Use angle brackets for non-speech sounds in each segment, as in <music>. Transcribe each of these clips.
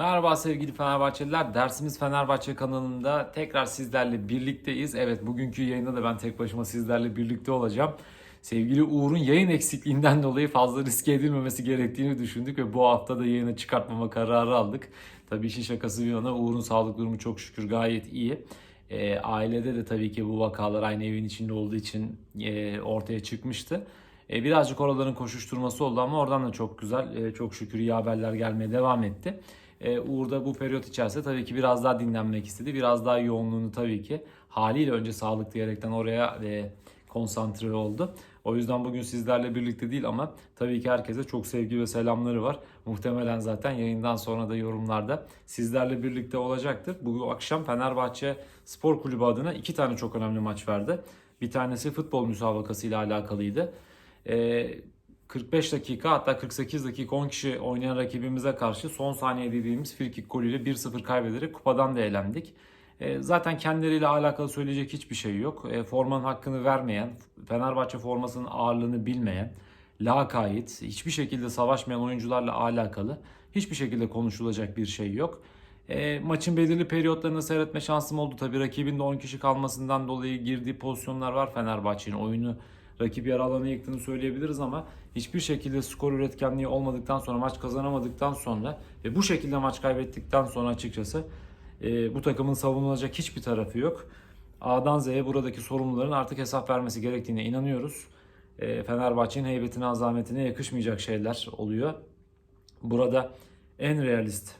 Merhaba sevgili Fenerbahçeliler. Dersimiz Fenerbahçe kanalında tekrar sizlerle birlikteyiz. Evet bugünkü yayında da ben tek başıma sizlerle birlikte olacağım. Sevgili Uğur'un yayın eksikliğinden <laughs> dolayı fazla riske edilmemesi gerektiğini düşündük ve bu hafta da yayına çıkartmama kararı aldık. Tabii işin şakası bir yana Uğur'un sağlık durumu çok şükür gayet iyi. E, ailede de tabii ki bu vakalar aynı evin içinde olduğu için e, ortaya çıkmıştı. E, birazcık oraların koşuşturması oldu ama oradan da çok güzel, e, çok şükür iyi haberler gelmeye devam etti. E, Uğur da bu periyot içerisinde tabii ki biraz daha dinlenmek istedi. Biraz daha yoğunluğunu tabii ki haliyle önce sağlık diyerekten oraya e, konsantre oldu. O yüzden bugün sizlerle birlikte değil ama tabii ki herkese çok sevgi ve selamları var. Muhtemelen zaten yayından sonra da yorumlarda sizlerle birlikte olacaktır. Bu akşam Fenerbahçe Spor Kulübü adına iki tane çok önemli maç verdi. Bir tanesi futbol müsabakası ile alakalıydı. Ee, 45 dakika hatta 48 dakika 10 kişi oynayan rakibimize karşı son saniye dediğimiz frikik golüyle 1-0 kaybederek kupadan da elendik. Ee, zaten kendileriyle alakalı söyleyecek hiçbir şey yok. Ee, formanın hakkını vermeyen, Fenerbahçe formasının ağırlığını bilmeyen, lakayt, hiçbir şekilde savaşmayan oyuncularla alakalı hiçbir şekilde konuşulacak bir şey yok. E, maçın belirli periyotlarını seyretme şansım oldu. Tabii rakibin de 10 kişi kalmasından dolayı girdiği pozisyonlar var Fenerbahçe'nin. Oyunu rakip yarı alanı yıktığını söyleyebiliriz ama hiçbir şekilde skor üretkenliği olmadıktan sonra maç kazanamadıktan sonra ve bu şekilde maç kaybettikten sonra açıkçası e, bu takımın savunulacak hiçbir tarafı yok. A'dan Z'ye buradaki sorumluların artık hesap vermesi gerektiğine inanıyoruz. E, Fenerbahçe'nin heybetine, azametine yakışmayacak şeyler oluyor. Burada en realist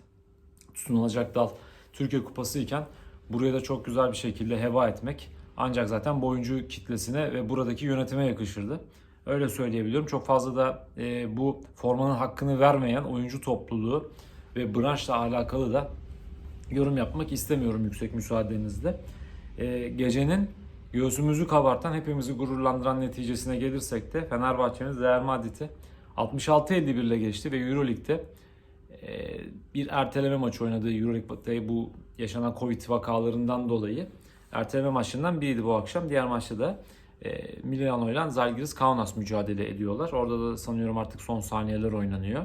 sunulacak dal Türkiye Kupası iken buraya da çok güzel bir şekilde heba etmek ancak zaten bu oyuncu kitlesine ve buradaki yönetime yakışırdı. Öyle söyleyebiliyorum. Çok fazla da e, bu formanın hakkını vermeyen oyuncu topluluğu ve branşla alakalı da yorum yapmak istemiyorum yüksek müsaadenizle. E, gecenin göğsümüzü kabartan, hepimizi gururlandıran neticesine gelirsek de Fenerbahçe'miz Real Madrid'i 66-51 ile geçti ve Euroleague'de e, bir erteleme maçı oynadı Euroleague'de bu yaşanan Covid vakalarından dolayı. Erteleme maçından biriydi bu akşam. Diğer maçta da e, Milano ile Zalgiris Kaunas mücadele ediyorlar. Orada da sanıyorum artık son saniyeler oynanıyor.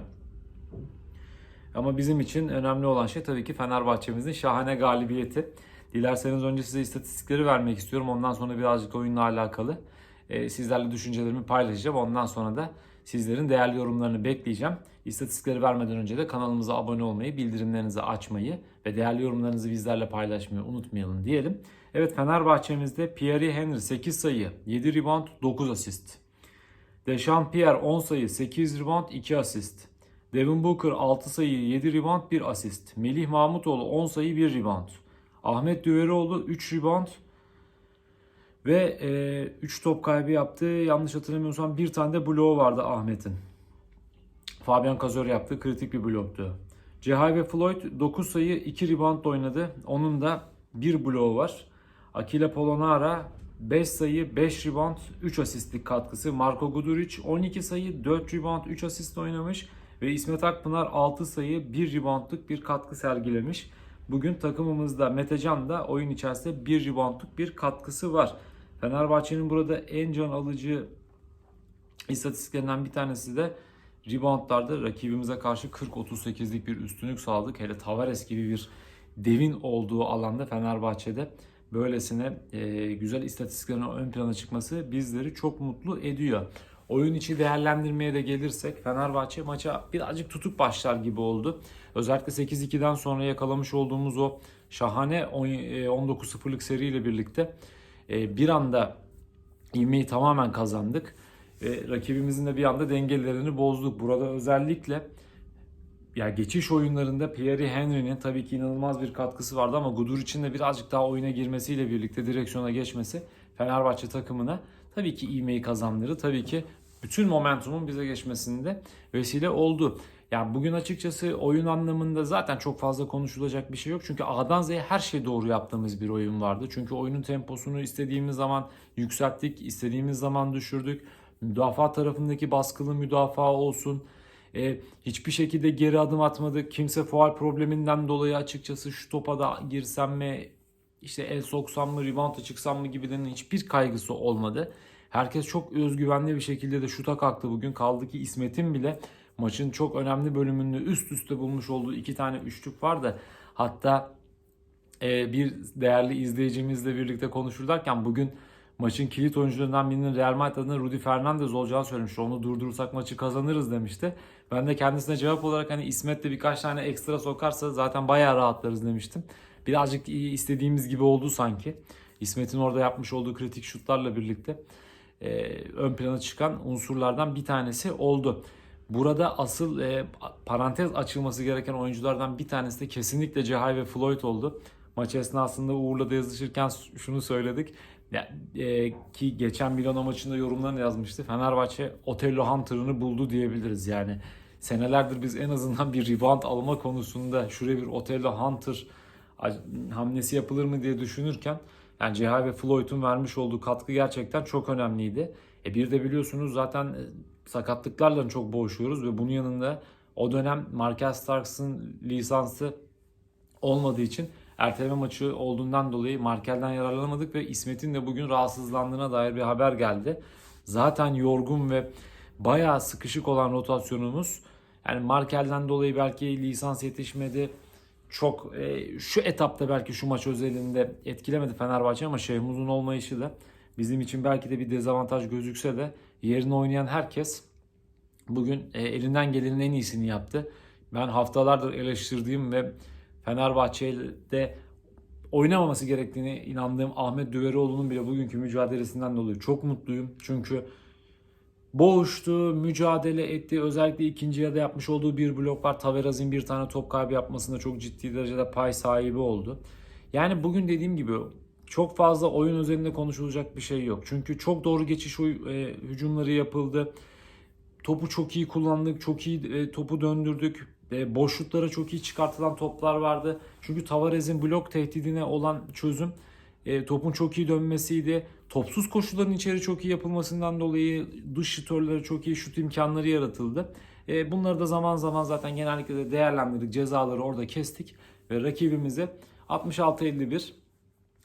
Ama bizim için önemli olan şey tabii ki Fenerbahçe'mizin şahane galibiyeti. Dilerseniz önce size istatistikleri vermek istiyorum. Ondan sonra birazcık oyunla alakalı e, sizlerle düşüncelerimi paylaşacağım. Ondan sonra da sizlerin değerli yorumlarını bekleyeceğim. İstatistikleri vermeden önce de kanalımıza abone olmayı, bildirimlerinizi açmayı ve değerli yorumlarınızı bizlerle paylaşmayı unutmayalım diyelim. Evet Fenerbahçe'mizde Pierre Henry 8 sayı, 7 rebound, 9 asist. Dechampierre 10 sayı, 8 rebound, 2 asist. Devin Booker 6 sayı, 7 rebound, 1 asist. Melih Mahmutoğlu 10 sayı, 1 rebound. Ahmet Düveroğlu 3 rebound ve 3 top kaybı yaptı. Yanlış hatırlamıyorsam bir tane de bloğu vardı Ahmet'in. Fabian Cazor yaptı. Kritik bir bloktu. Cehay ve Floyd 9 sayı 2 rebound oynadı. Onun da bir bloğu var. Akila Polonara 5 sayı 5 rebound 3 asistlik katkısı. Marko Guduric 12 sayı 4 rebound 3 asist oynamış. Ve İsmet Akpınar 6 sayı 1 reboundluk bir katkı sergilemiş. Bugün takımımızda Metecan da oyun içerisinde 1 reboundluk bir katkısı var. Fenerbahçe'nin burada en can alıcı istatistiklerinden bir tanesi de reboundlarda rakibimize karşı 40-38'lik bir üstünlük sağladık. Hele Tavares gibi bir devin olduğu alanda Fenerbahçe'de böylesine e, güzel istatistiklerin ön plana çıkması bizleri çok mutlu ediyor. Oyun içi değerlendirmeye de gelirsek Fenerbahçe maça birazcık tutuk başlar gibi oldu. Özellikle 8-2'den sonra yakalamış olduğumuz o şahane 19-0'lık seriyle birlikte e, bir anda ivmeyi tamamen kazandık. Ve rakibimizin de bir anda dengelerini bozduk. Burada özellikle ya geçiş oyunlarında Pierre Henry'nin tabii ki inanılmaz bir katkısı vardı ama Gudur için de birazcık daha oyuna girmesiyle birlikte direksiyona geçmesi Fenerbahçe takımına tabii ki ivmeyi kazandırdı. Tabii ki bütün momentumun bize geçmesinde vesile oldu. Yani bugün açıkçası oyun anlamında zaten çok fazla konuşulacak bir şey yok. Çünkü A'dan Z'ye her şey doğru yaptığımız bir oyun vardı. Çünkü oyunun temposunu istediğimiz zaman yükselttik, istediğimiz zaman düşürdük. Müdafaa tarafındaki baskılı müdafaa olsun. E, hiçbir şekilde geri adım atmadık. Kimse faal probleminden dolayı açıkçası şu topa da girsem mi, işte el soksam mı, rebound'a çıksam mı gibi hiçbir kaygısı olmadı. Herkes çok özgüvenli bir şekilde de şuta kalktı bugün. Kaldı ki İsmet'in bile maçın çok önemli bölümünde üst üste bulmuş olduğu iki tane üçlük vardı. Hatta e, bir değerli izleyicimizle birlikte konuşurlarken bugün maçın kilit oyuncularından birinin Real Madrid adına Rudy Fernandez olacağını söylemişti. Onu durdurursak maçı kazanırız demişti. Ben de kendisine cevap olarak hani İsmet de birkaç tane ekstra sokarsa zaten bayağı rahatlarız demiştim. Birazcık istediğimiz gibi oldu sanki. İsmet'in orada yapmış olduğu kritik şutlarla birlikte e, ön plana çıkan unsurlardan bir tanesi oldu. Burada asıl e, parantez açılması gereken oyunculardan bir tanesi de kesinlikle Cehay ve Floyd oldu. Maç esnasında Uğur'la da yazışırken şunu söyledik. Ya, e, ki geçen Milano maçında yorumlarını yazmıştı. Fenerbahçe Otello Hunter'ını buldu diyebiliriz yani. Senelerdir biz en azından bir rebound alma konusunda şuraya bir Otello Hunter hamlesi yapılır mı diye düşünürken yani CH ve Floyd'un vermiş olduğu katkı gerçekten çok önemliydi. E bir de biliyorsunuz zaten e, sakatlıklarla çok boğuşuyoruz ve bunun yanında o dönem Marcus Starks'ın lisansı olmadığı için erteleme maçı olduğundan dolayı Markel'den yararlanamadık ve İsmet'in de bugün rahatsızlandığına dair bir haber geldi. Zaten yorgun ve bayağı sıkışık olan rotasyonumuz yani Markel'den dolayı belki lisans yetişmedi. Çok e, şu etapta belki şu maç özelinde etkilemedi Fenerbahçe ama Şehmuz'un olmayışı da bizim için belki de bir dezavantaj gözükse de yerine oynayan herkes bugün e, elinden gelenin en iyisini yaptı. Ben haftalardır eleştirdiğim ve Fenerbahçe'de oynamaması gerektiğini inandığım Ahmet Düveroğlu'nun bile bugünkü mücadelesinden dolayı çok mutluyum. Çünkü boğuştu, mücadele etti. Özellikle ikinci yarıda yapmış olduğu bir blok var. Taveraz'ın bir tane top kaybı yapmasında çok ciddi derecede pay sahibi oldu. Yani bugün dediğim gibi çok fazla oyun üzerinde konuşulacak bir şey yok. Çünkü çok doğru geçiş e, hücumları yapıldı. Topu çok iyi kullandık, çok iyi e, topu döndürdük. E, boşluklara çok iyi çıkartılan toplar vardı. Çünkü Tavares'in blok tehdidine olan çözüm e, topun çok iyi dönmesiydi. Topsuz koşuların içeri çok iyi yapılmasından dolayı dış şutörlere çok iyi şut imkanları yaratıldı. E, bunları da zaman zaman zaten genellikle de değerlendirdik. Cezaları orada kestik ve rakibimizi 66-51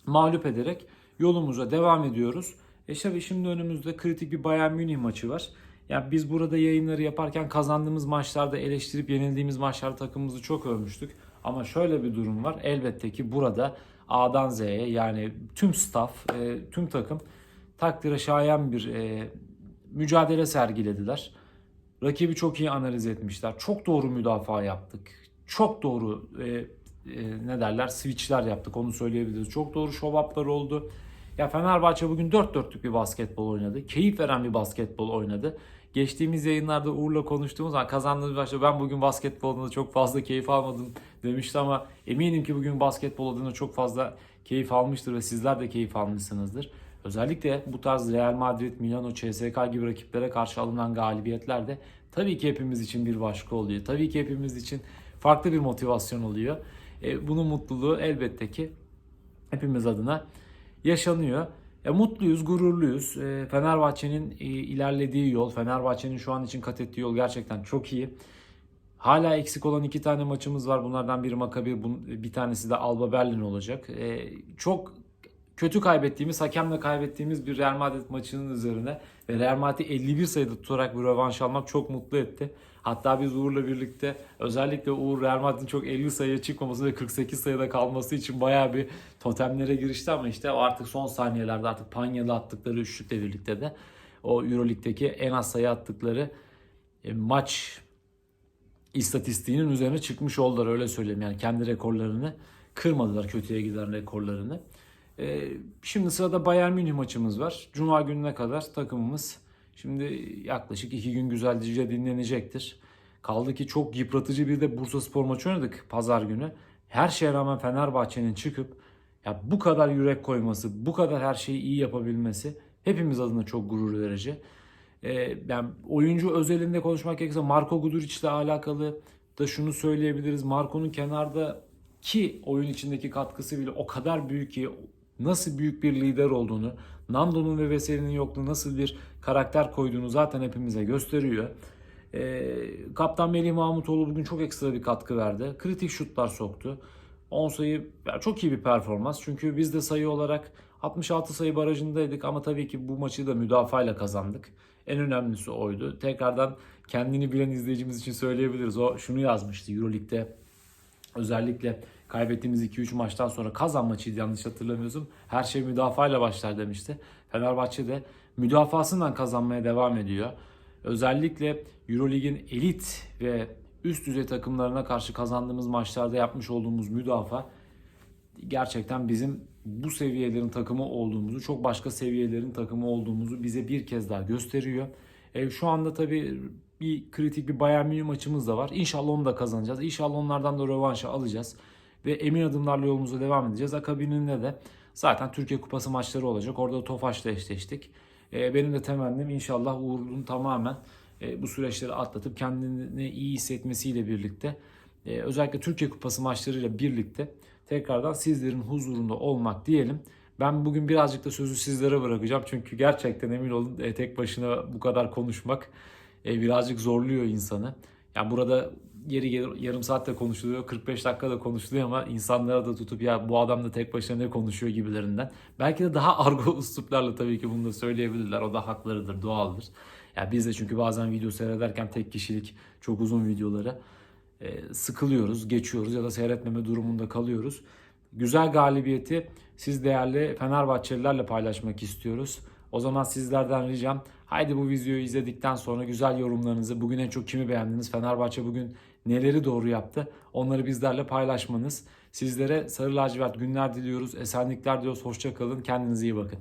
mağlup ederek yolumuza devam ediyoruz. E şimdi önümüzde kritik bir Bayern Münih maçı var. Yani biz burada yayınları yaparken kazandığımız maçlarda eleştirip yenildiğimiz maçlarda takımımızı çok övmüştük. Ama şöyle bir durum var. Elbette ki burada A'dan Z'ye yani tüm staff, e, tüm takım takdire şayan bir e, mücadele sergilediler. Rakibi çok iyi analiz etmişler. Çok doğru müdafaa yaptık. Çok doğru e, e, ne derler switchler yaptık onu söyleyebiliriz. Çok doğru show oldu. Ya Fenerbahçe bugün dört dörtlük bir basketbol oynadı. Keyif veren bir basketbol oynadı. Geçtiğimiz yayınlarda Uğur'la konuştuğumuz zaman kazandığımız maçta ben bugün basketbolda da çok fazla keyif almadım demişti ama eminim ki bugün basketbol adına çok fazla keyif almıştır ve sizler de keyif almışsınızdır. Özellikle bu tarz Real Madrid, Milano, CSK gibi rakiplere karşı alınan galibiyetler de tabii ki hepimiz için bir başka oluyor. Tabii ki hepimiz için farklı bir motivasyon oluyor. E, bunun mutluluğu elbette ki hepimiz adına yaşanıyor. E, mutluyuz, gururluyuz. E, Fenerbahçe'nin e, ilerlediği yol, Fenerbahçe'nin şu an için kat ettiği yol gerçekten çok iyi. Hala eksik olan iki tane maçımız var. Bunlardan biri Maccabi, bir tanesi de Alba Berlin olacak. E, çok kötü kaybettiğimiz, hakemle kaybettiğimiz bir Real Madrid maçının üzerine ve Real Madrid'i 51 sayıda tutarak bir rövanş almak çok mutlu etti. Hatta biz Uğur'la birlikte özellikle Uğur Real Madrid'in çok 50 sayıya çıkmaması ve 48 sayıda kalması için bayağı bir totemlere girişti ama işte artık son saniyelerde artık Panya'da attıkları üçlükle birlikte de o Euroleague'deki en az sayı attıkları e, maç istatistiğinin üzerine çıkmış oldular öyle söyleyeyim. Yani kendi rekorlarını kırmadılar kötüye giden rekorlarını. E, şimdi sırada Bayern Münih maçımız var. Cuma gününe kadar takımımız Şimdi yaklaşık iki gün güzelce dinlenecektir. Kaldı ki çok yıpratıcı bir de Bursa Spor maçı oynadık pazar günü. Her şeye rağmen Fenerbahçe'nin çıkıp ya bu kadar yürek koyması, bu kadar her şeyi iyi yapabilmesi hepimiz adına çok gurur verici. Ee, yani oyuncu özelinde konuşmak gerekirse Marco Guduric ile alakalı da şunu söyleyebiliriz. Marco'nun kenarda ki oyun içindeki katkısı bile o kadar büyük ki nasıl büyük bir lider olduğunu, Nando'nun ve Veseli'nin yokluğu nasıl bir karakter koyduğunu zaten hepimize gösteriyor. E, Kaptan Melih Mahmutoğlu bugün çok ekstra bir katkı verdi. Kritik şutlar soktu. 10 sayı çok iyi bir performans. Çünkü biz de sayı olarak 66 sayı barajındaydık ama tabii ki bu maçı da müdafayla kazandık. En önemlisi oydu. Tekrardan kendini bilen izleyicimiz için söyleyebiliriz. O şunu yazmıştı Euroleague'de özellikle kaybettiğimiz 2-3 maçtan sonra kazan maçıydı yanlış hatırlamıyorsam. Her şey müdafayla başlar demişti. Fenerbahçe de müdafasından kazanmaya devam ediyor. Özellikle Eurolig'in elit ve üst düzey takımlarına karşı kazandığımız maçlarda yapmış olduğumuz müdafaa gerçekten bizim bu seviyelerin takımı olduğumuzu, çok başka seviyelerin takımı olduğumuzu bize bir kez daha gösteriyor. E, şu anda tabii bir kritik bir Bayern Münih maçımız da var. İnşallah onu da kazanacağız. İnşallah onlardan da rövanşı alacağız. Ve emin adımlarla yolumuza devam edeceğiz. Akabininde de zaten Türkiye Kupası maçları olacak. Orada Tofaş'la eşleştik. E, benim de temennim inşallah Uğur'un tamamen e, bu süreçleri atlatıp kendini iyi hissetmesiyle birlikte e, özellikle Türkiye Kupası maçlarıyla birlikte tekrardan sizlerin huzurunda olmak diyelim. Ben bugün birazcık da sözü sizlere bırakacağım. Çünkü gerçekten emin olun tek başına bu kadar konuşmak birazcık zorluyor insanı. Yani burada yeri yarım saatte konuşuluyor, 45 dakikada konuşuluyor ama insanlara da tutup ya bu adam da tek başına ne konuşuyor gibilerinden. Belki de daha <laughs> argo üsluplarla tabii ki bunu da söyleyebilirler. O da haklarıdır, doğaldır. Ya biz de çünkü bazen video seyrederken tek kişilik çok uzun videoları e, sıkılıyoruz, geçiyoruz ya da seyretmeme durumunda kalıyoruz. Güzel galibiyeti siz değerli Fenerbahçelilerle paylaşmak istiyoruz. O zaman sizlerden ricam haydi bu videoyu izledikten sonra güzel yorumlarınızı bugün en çok kimi beğendiniz? Fenerbahçe bugün neleri doğru yaptı? Onları bizlerle paylaşmanız. Sizlere sarı lacivert günler diliyoruz. Esenlikler diliyoruz. Hoşça kalın. Kendinize iyi bakın.